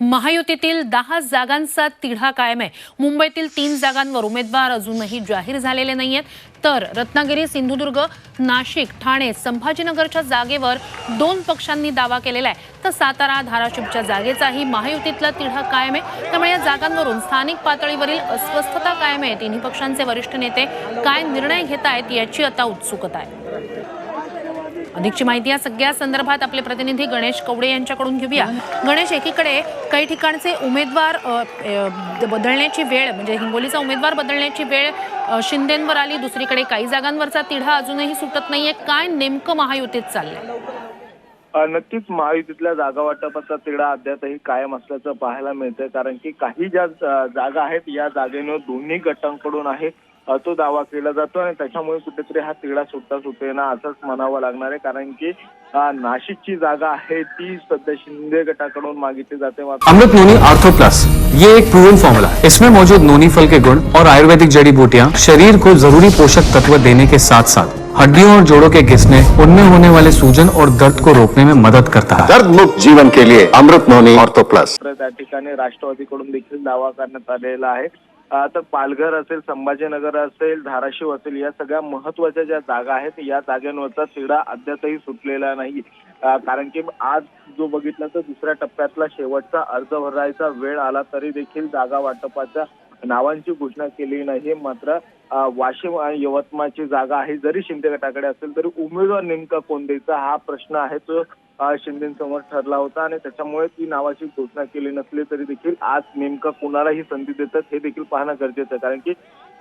महायुतीतील दहा जागांचा तिढा कायम आहे. मुंबईतील तीन जागांवर उमेदवार अजूनही जाहीर झालेले नाही आहेत तर रत्नागिरी सिंधुदुर्ग नाशिक ठाणे संभाजीनगरच्या जागेवर दोन पक्षांनी दावा केलेला आहे. तर सातारा धाराशिवच्या जागेचाही महायुतीतला तिढा कायम आहे. त्यामुळे या जागांवरून स्थानिक पातळीवरील अस्वस्थता कायम आहे. तिन्ही पक्षांचे वरिष्ठ नेते काय निर्णय घेत आहेत याची आता उत्सुकता आहे. अधिकची माहिती या सगळ्या संदर्भात आपले प्रतिनिधी गणेश कवडे यांच्याकडून घेऊया. गणेश एकीकडे काही ठिकाणचे उमेदवार बदलण्याची वेळ म्हणजे हिंगोलीचा उमेदवार बदलण्याची वेळ शिंदेंवर आली. दुसरीकडे काही जागांवरचा तिढा अजूनही सुटत नाहीये. काय नेमकं महायुतीत चाललंय? नक्कीच महायुतीतल्या जागा वाटपाचा तिढा अद्यापही कायम असल्याचं पाहायला मिळतंय. कारण की काही ज्या जागा आहेत या जागेनं दोन्ही गटांकडून आहे. तो दावा केला जातो आणि त्याच्यामुळे कुठेतरी हा तिढा सुटता सुटेना असंच म्हणावं लागणार आहे. कारण की नाशिकची जागा आहे ती सध्या शिंदे गटाकडून मागितली जाते. अमृत नोनी आर्थो प्लस ये एक प्रूवन फॉर्मूला इसमें मौजूद नोनी फल के गुण और आयुर्वेदिक जड़ी बूटियाँ शरीर को जरूरी पोषक तत्व देने के साथ साथ हड्डियों और जोड़ों के घिसने उनमें होने वाले सूजन और दर्द को रोकने में मदद करता है। दर्द मुक्त जीवन के लिए अमृत नोनी ऑर्थो प्लस त्या ठिकाणी राष्ट्रवादीकडून देखील दावा करण्यात आलेला आहे. तर पालघर असेल संभाजीनगर असेल धाराशिव असेल या सगळ्या महत्त्वाच्या ज्या जागा आहेत या जागांवरचा तिढा अद्यापही सुटलेला नाही. कारण की आज जो बघितला तर दुसऱ्या टप्प्यातला शेवटचा अर्ज भरायचा वेळ आला तरी देखील जागा वाटपाच्या नावांची घोषणा केली नाही. मात्र वाशिम आणि यवतमाळची जागा आहे. जरी शिंदे गटाकडे असेल तरी उमेदवार नेमका कोण द्यायचा हा प्रश्न आहे. तो शिंदेसमोर ठरला होता आणि त्याच्यामुळे ती नावाची घोषणा केली नसली तरी देखील आज नेमकं कोणाला ही संधी देतात हे देखील पाहणं गरजेचं आहे. कारण की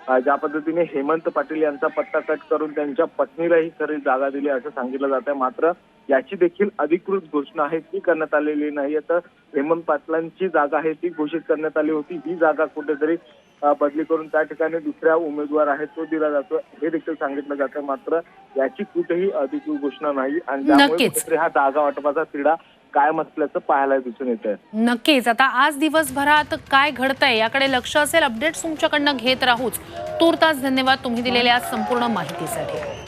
ज्या पद्धतीने हेमंत पाटील यांचा पत्ता कट करून त्यांच्या पत्नीलाही खरी जागा दिली असं सांगितलं जात आहे मात्र याची देखील अधिकृत घोषणा आहे ती करण्यात आलेली नाही. तर हेमंत पाटलांची जागा आहे ती घोषित करण्यात आली होती. ही जागा कुठेतरी बदली करून त्या ठिकाणी दुसऱ्या उमेदवार आहे तो दिला जातो हे देखील सांगितलं जातं मात्र याची कुठेही अधिकृत घोषणा नाही. आणि त्यामुळे. कुठेतरी हा जागा वाटपाचा तिढा कायम असल्याचं पाहायला दिसून येत आहे नक्कीच. आता आज दिवसभरात काय घडतंय याकडे लक्ष असेल अपडेट्स तुमच्याकडनं घेत राहूच. तूर्तास धन्यवाद तुम्ही दिलेल्या संपूर्ण माहितीसाठी.